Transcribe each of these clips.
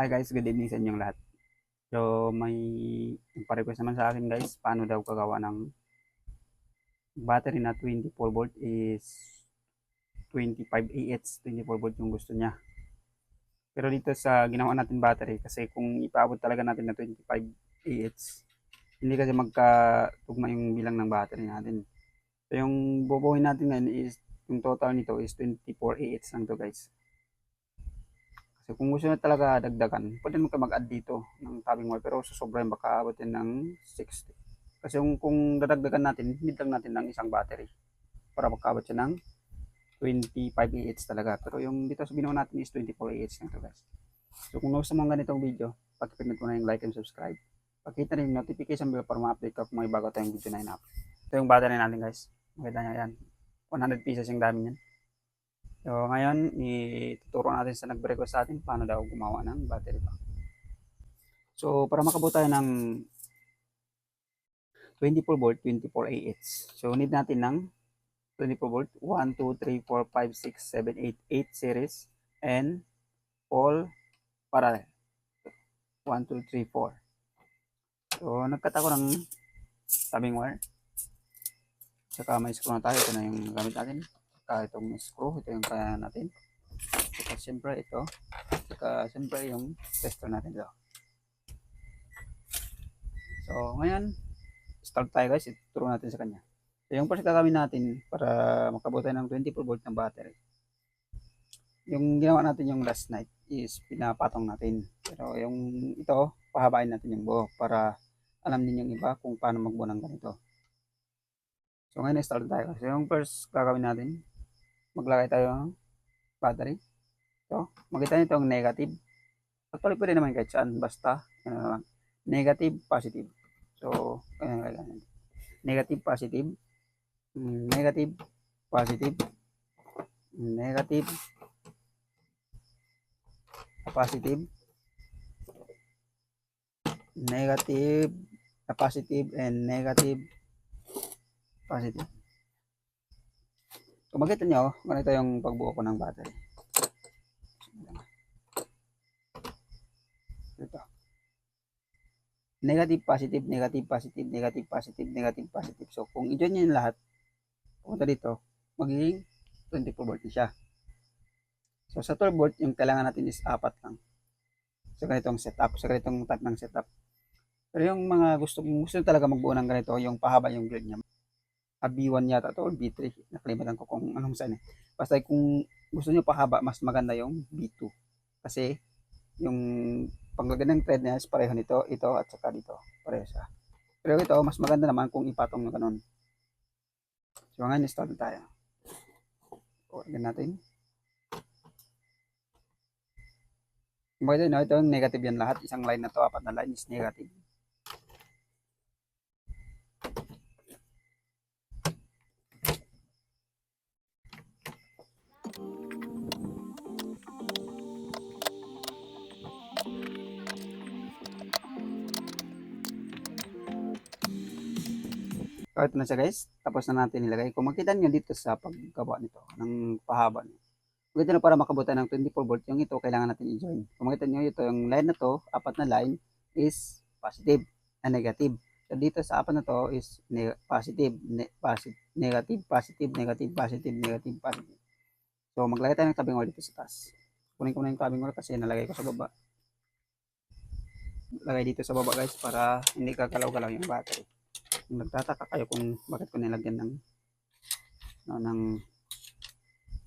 Hi guys, good evening sa inyong lahat. So may nagpa-request naman sa akin guys, paano daw kagawa ng battery na 24 volt is 25 AH, 24 volt yung gusto niya. Pero dito sa ginawa natin battery, kasi kung ipaabot talaga natin na 25 AH, hindi kasi magkatugma yung bilang ng battery natin. So yung bubuhin natin ngayon is, yung total nito is 24 AH lang to guys. So kung gusto nyo talaga dagdagan, pwede mo ka mag-add dito ng tabing wire pero susobra yung baka abutin ng 60. Kasi yung, kung dadagdagan natin, need lang natin ng isang battery para makabot siya ng 25 AH talaga. Pero yung dito sa ginawa natin is 24 AH to guys. So kung gusto mo ng ganitong video, pakipindot mo na yung like and subscribe. Pakita rin yung notification bell para ma-update ka kung may bago tayong video na in-up. Ito yung battery natin guys. Makita nyo yan. 100 pieces yung dami niyan. So, ngayon, ituturo natin sa nag-request sa atin paano daw gumawa ng battery pack. So, para makabot tayo ng 24 volt, 24 AH. So, need natin ng 24 volt, 1, 2, 3, 4, 5, 6, 7, 8, 8 series, and all parallel. 1, 2, 3, 4. So, nagkat ako ng tabing wire. Saka may screw na tayo. Ito na yung gamit natin saka itong screw, ito yung kaya natin. Saka siyempre ito, saka siyempre yung tester natin ito. So, ngayon, start tayo guys, ituturo natin sa kanya. So, yung first gagawin natin para makabutan ng 24 volt ng battery. Yung ginawa natin yung last night is pinapatong natin. Pero yung ito, pahabain natin yung buo para alam din yung iba kung paano magbuo ng ganito. So ngayon start tayo. So yung first gagawin natin, maglagay tayo ng battery. So, makita nyo itong negative. Actually, pwede naman kahit saan. Basta, ano naman, negative, positive. So, nalagay natin. Negative, positive. Mm, Negative, positive. Negative, positive. Negative, positive, and negative, positive. Kung makita nyo, ganito yung pagbuo ko ng battery. Ito. Negative, positive, negative, positive, negative, positive, negative, positive. So, kung i-join nyo yung lahat, pumunta dito, magiging 24 volt siya. So, sa 12 volt, yung kailangan natin is apat lang. Sa ganitong setup, sa ganitong type ng setup. Pero yung mga gusto, gusto talaga magbuo ng ganito, yung pahaba yung grid niya, a B1 yata to or B3. Nakalimutan ko kung anong saan eh. Basta kung gusto nyo pahaba, mas maganda yung B2. Kasi yung panglagay ng thread niya is pareho nito, ito at saka dito. Pareho siya. Pero ito, mas maganda naman kung ipatong na ganun. So ngayon, na tayo. Organ natin. Kumbaga no, ito negative yan lahat. Isang line na to, apat na line is negative. Ito na siya guys. Tapos na natin nilagay. Kung makita nyo dito sa paggawa nito, ng pahaba nyo. Maganda na para makabutan ng 24 volt, yung ito kailangan natin i-join. Kung makita nyo ito, yung line na to, apat na line, is positive and negative. So, dito sa apat na to is ne- positive, ne- positive, negative, positive, negative, positive, negative, positive. So, maglagay tayo ng tabing wire dito sa taas. Kunin ko na yung tabing wire kasi nalagay ko sa baba. Lagay dito sa baba guys para hindi kakalaw-galaw yung battery kung nagtataka kayo kung bakit ko nilagyan ng no, ng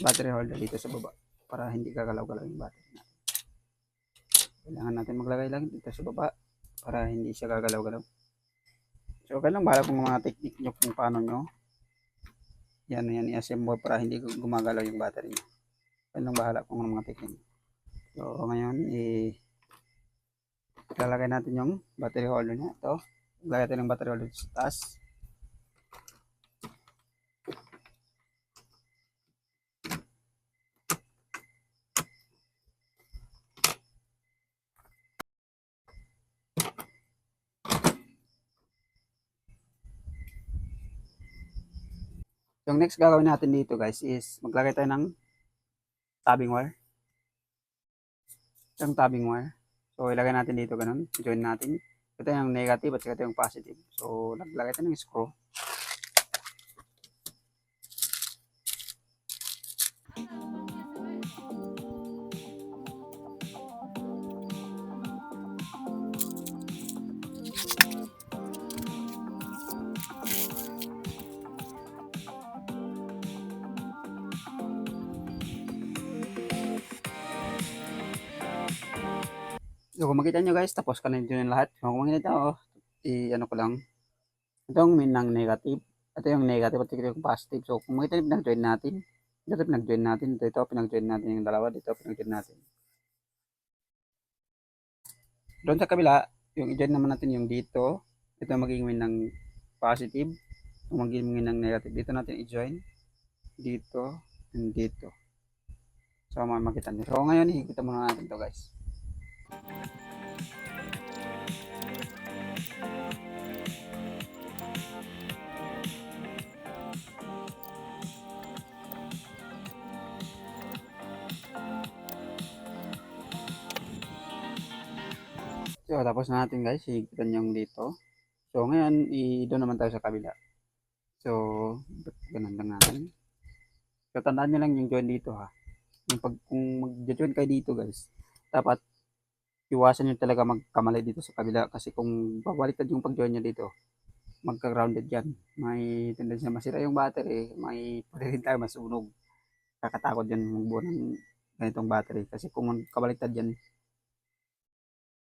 battery holder dito sa baba para hindi gagalaw-galaw yung battery natin. Kailangan natin maglagay lang dito sa baba para hindi siya gagalaw-galaw. So, okay lang bahala kung mga technique nyo kung paano nyo yan yan i-assemble para hindi gumagalaw yung battery nyo. Okay lang bahala kung mga technique. So, ngayon, eh, ilalagay natin yung battery holder niya. Ito lagay tayo ng battery holder sa taas. Yung next gagawin natin dito guys is maglagay tayo ng tabbing wire. Yung tabbing wire. So, ilagay natin dito ganun. Join natin. Ito yung negative at ito yung positive. So, naglagay tayo ng screw. So, kung makita nyo guys, tapos ka na dito yung lahat. So, kung makita nyo, i-ano ko lang. Ito yung min ng negative. Ito yung negative at ito yung positive. So, kung makita nyo, pinag-join natin. Dito pinag-join natin. Dito, ito, pinag-join natin yung dalawa. Dito, pinag-join natin. Doon sa kabila, yung i-join naman natin yung dito. Ito magiging min ng positive. Ito magiging min ng negative. Dito natin i-join. Dito, and dito. So, makikita nyo. So, ngayon, higpitan muna natin to guys. So, tapos na natin guys, higpitan yung dito. So, ngayon, i doon naman tayo sa kabila. So, ganun lang natin. So, tandaan nyo lang yung join dito ha. Yung pag, kung mag-join kayo dito guys, dapat iwasan nyo talaga magkamali dito sa kabila kasi kung babaliktad yung pag-join nyo dito, magka-grounded yan. May tendency na masira yung battery, may pwede rin tayo masunog. Kakatakot yan magbuo ng ganitong battery kasi kung kabaliktad yan,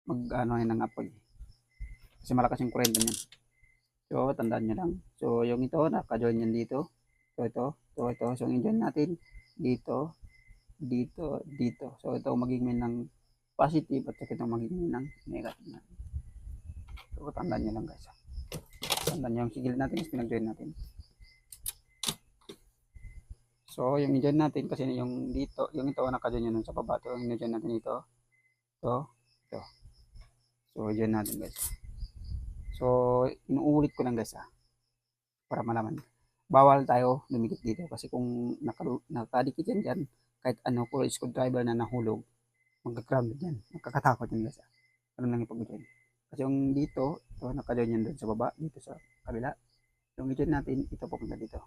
mag ano yan ng apoy. Kasi malakas yung kurente niyan. So, tandaan nyo lang. So, yung ito, naka-join yan dito. So, ito, ito, ito. So, yung join natin, dito, dito, dito. So, ito magiging ng positive at saka ito magiging ng negative na. So, tandaan nyo lang guys. Tandaan nyo yung sigil natin is pinag-join natin. So, yung i-join natin kasi yung dito, yung ito naka-join yun sa baba. Ito, yung i-join natin ito. Ito, ito. So, i-join natin guys. So, inuulit ko lang guys ha. Para malaman. Bawal tayo lumikit dito kasi kung naka, nakadikit yan dyan, kahit ano ko screwdriver na nahulog, magka-grounded yan. Nakakatakot yan guys. Ano lang ipag-join. Kasi yung dito, ito naka-join yan doon sa baba, dito sa kabila. Yung i-join natin, ito pupunta dito.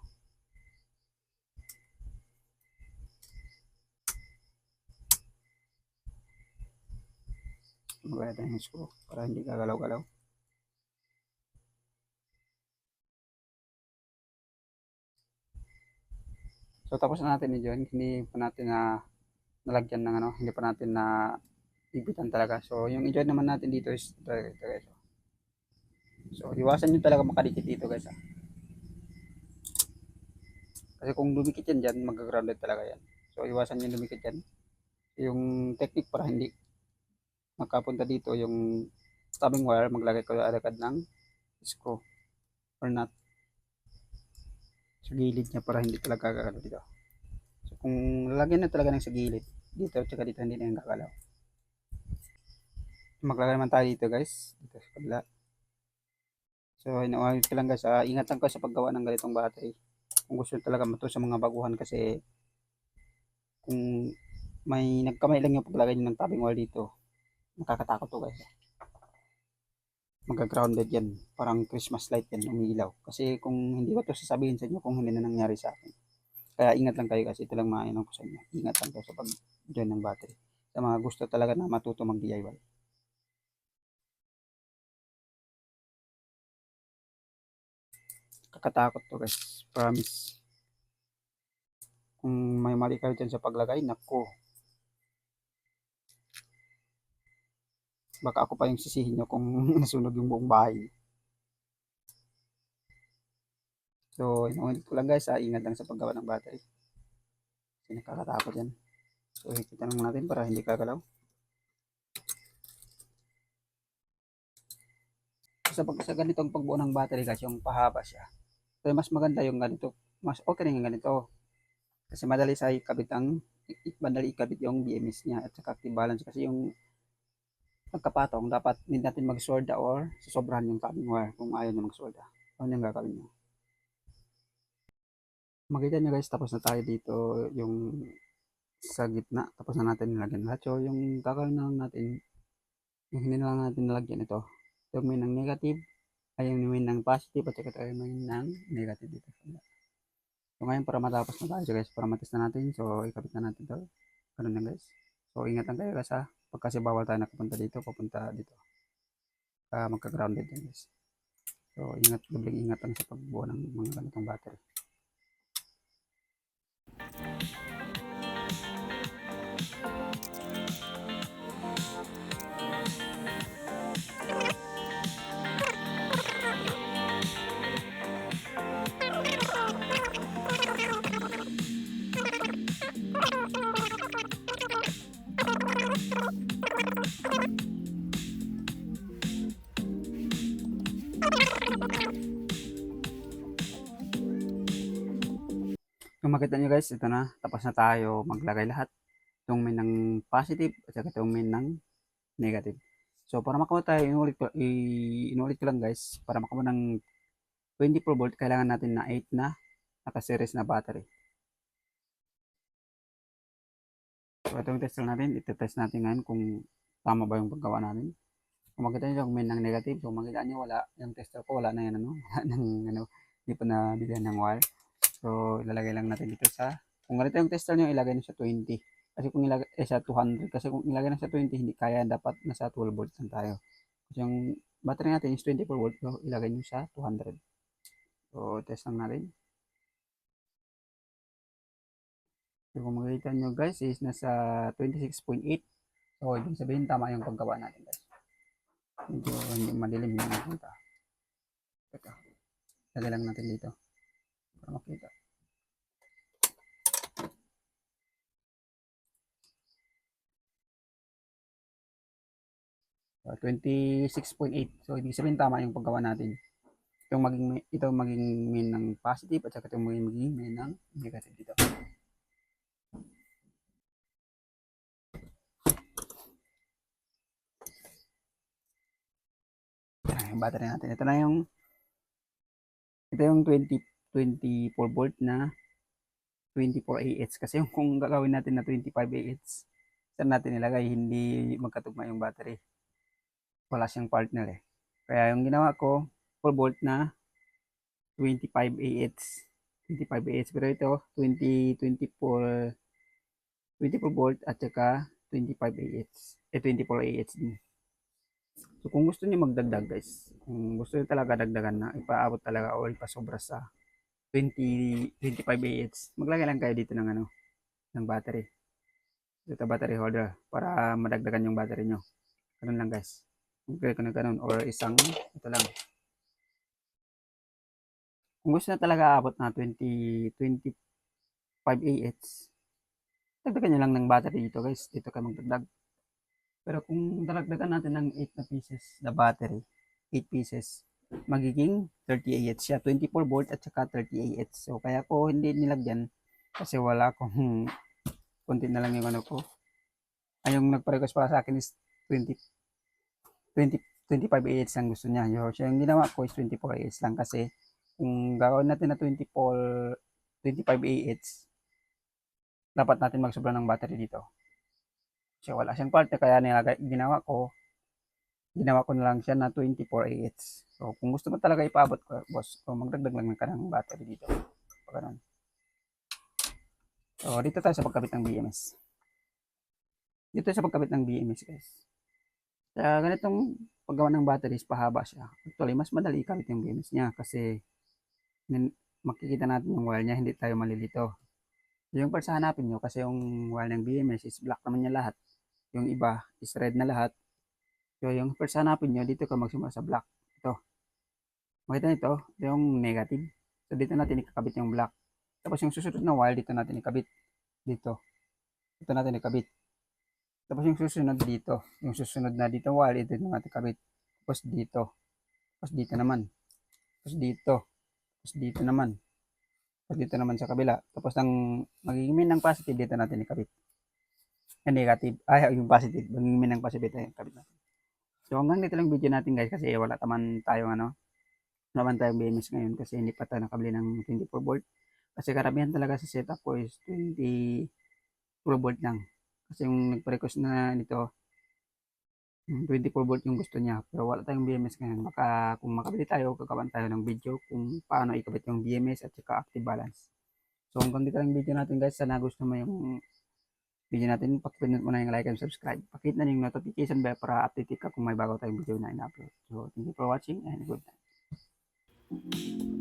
Magkaya tayo ng screw para hindi gagalaw-galaw. So tapos na natin i-join, hindi pa natin na nalagyan ng ano, hindi pa natin na ibitan talaga. So yung i-join naman natin dito is ito, ito guys. So iwasan nyo talaga makadikit dito guys. ah. Kasi kung dumikit yan dyan, mag-grounded talaga yan. So iwasan nyo dumikit yan. Yung technique para hindi makapunta dito yung stabbing wire, maglagay ko agad ng screw or nut sa gilid niya para hindi talaga gagalaw dito. So kung lalagyan na talaga ng sa gilid, dito at saka dito hindi na yung gagalaw. Maglagay naman tayo dito guys, dito sa kabila. So inawagin ko lang guys, ah, ingat lang kayo sa paggawa ng ganitong battery. Kung gusto talaga matuto sa mga baguhan kasi kung may nagkamay lang yung paglagay nyo ng tapping wire dito, nakakatakot to guys. Magka-grounded yan. Parang Christmas light yan, umiilaw. Kasi kung hindi ko to sasabihin sa inyo kung hindi na nangyari sa akin. Kaya ingat lang kayo kasi ito lang mainom ko sa inyo. Ingat lang kayo sa pag-join ng battery. Sa mga gusto talaga na matuto mag-DIY. Kakatakot to guys. Promise. Kung may mali kayo dyan sa paglagay, nako. Baka ako pa yung sisihin nyo kung nasunog yung buong bahay. So, inuulit ko lang guys, ha, ingat lang sa paggawa ng battery. Kasi nakakatakot yan. So, hikita lang natin para hindi kagalaw. Sa pag sa ganitong pagbuo ng battery guys, yung pahaba siya. So, mas maganda yung ganito. Mas okay rin yung ganito. Kasi madali sa ikabit ang madali ikabit yung BMS niya at saka active balance kasi yung pagkapatong dapat hindi natin mag-solda or sosobrahan yung tapping wire kung ayaw nyo mag-solda. Ano yung gagawin nyo? Makita nyo guys, tapos na tayo dito yung sa gitna. Tapos na natin nilagyan lahat. So, yung gagawin na lang natin, Yung hindi na lang natin nalagyan ito. Ito yung main ng negative, ay yung main ng positive, at saka yung main ng negative dito. So ngayon para matapos na tayo guys, para matest na natin. So ikabit na natin ito. Ganun lang guys. So ingat lang kayo guys ha. Pag kasi bawal tayo nakapunta dito, papunta dito. Uh, magka-grounded yan guys. So ingat, dobleng ingat lang sa pagbuo ng mga ganitong battery. Makita nyo guys, ito na. Tapos na tayo maglagay lahat. Itong main ng positive at saka itong main ng negative. So para makuha tayo, inulit ko, inulit ko lang guys. Para makuha ng 24 volt, kailangan natin na 8 na naka-series na battery. So ito yung test natin. Ito-test natin ngayon kung tama ba yung paggawa natin. Kung makita nyo yung main ng negative, so makita nyo wala, yung tester ko wala na yan ano, wala nang ano, hindi pa nabilihan ng wire. So, ilalagay lang natin dito sa, kung ganito yung tester nyo, ilagay nyo sa 20. Kasi kung ilagay, eh, sa 200. Kasi kung ilagay na sa 20, hindi kaya, dapat nasa 12 volts lang tayo. Kasi yung battery natin is 24 volts, so ilagay nyo sa 200. So, test lang natin. So, kung makikita nyo guys, is nasa 26.8. So, ibig sabihin, tama yung paggawa natin guys. Medyo hindi madilim yung nakita. Ito. Lagay lang natin dito para makita. So, 26.8. So, ibig sabihin tama yung paggawa natin. Itong maging, ito maging mean ng positive at saka itong maging, maging mean ng negative dito. Ayan, Yung battery natin. Ito na yung ito yung 20 24 volt na 24 AH kasi kung gagawin natin na 25 AH saan natin ilagay hindi magkatugma yung battery. Wala siyang partner eh. Kaya yung ginawa ko 4 volt na 25 AH 25 AH pero ito 20 24 24 volt at saka 25 AH eh 24 AH din. So kung gusto niyo magdagdag guys, kung gusto niyo talaga dagdagan na ipaabot talaga o ipasobra sa 20 25 AH, maglagay lang kayo dito ng ano ng battery. Dito battery holder para madagdagan yung battery nyo. Ganun lang guys. Maglagay ko ng ganun or isang ito lang. Kung gusto na talaga abot na 20 25 AH, dagdagan nyo lang ng battery dito guys. Dito ka magdagdag. Pero kung dalagdagan natin ng 8 na pieces na battery, 8 pieces, magiging 30 AH siya. 24 volt at saka 30 AH. So, kaya ko hindi nilagyan kasi wala akong konti na lang yung ano ko. Ay, yung nagpa-request para sa akin is 20 20 25 AH ang gusto niya. Yo, siya yung ginawa ko is 24 AH lang kasi kung gagawin natin na 24 25 AH dapat natin magsobra ng battery dito. Kasi wala siyang parte kaya nilagay, ginawa ko ginawa ko na lang siya na 24 AH. So kung gusto mo talaga ipaabot ko, boss, so magdagdag lang ka ng battery dito. Pag ganun. So dito tayo sa pagkabit ng BMS. Dito sa pagkabit ng BMS guys. Sa ganitong paggawa ng batteries, pahaba siya. Actually, mas madali ikabit yung BMS niya kasi makikita natin yung wire niya, hindi tayo malilito. Yung parts hanapin nyo kasi yung wire ng BMS is black naman niya lahat. Yung iba is red na lahat. So yung first hanapin nyo, dito ka magsimula sa black. Ito. Makita nito, ito yung negative. So dito natin ikakabit yung black. Tapos yung susunod na wire, dito natin ikabit. Dito. Dito natin ikabit. Tapos yung susunod dito. Yung susunod na dito wire, dito natin ikabit. Tapos dito. Tapos dito naman. Tapos dito. Tapos dito naman. Tapos dito naman sa kabila. Tapos ang magiging min ng positive, dito natin ikabit. Yung negative. Ay, yung positive. Magiging min ng positive, ito yung ikabit natin. So hanggang dito lang video natin guys kasi wala taman tayong ano, wala man tayong BMS ngayon kasi hindi pa tayo nakabili ng 24 volt. Kasi karamihan talaga sa setup ko is 24 volt lang. Kasi yung nagpa-request na nito Mm, 24 volt yung gusto niya. Pero wala tayong BMS ngayon. Baka kung makabili tayo, gagawan tayo ng video kung paano ikabit yung BMS at saka active balance. So hanggang dito lang video natin guys. Sana gusto mo yung video natin. Pakipindot mo na yung like and subscribe. Pakit na yung notification bell para update ka kung may bago tayong video na in-upload. So thank you for watching and good night.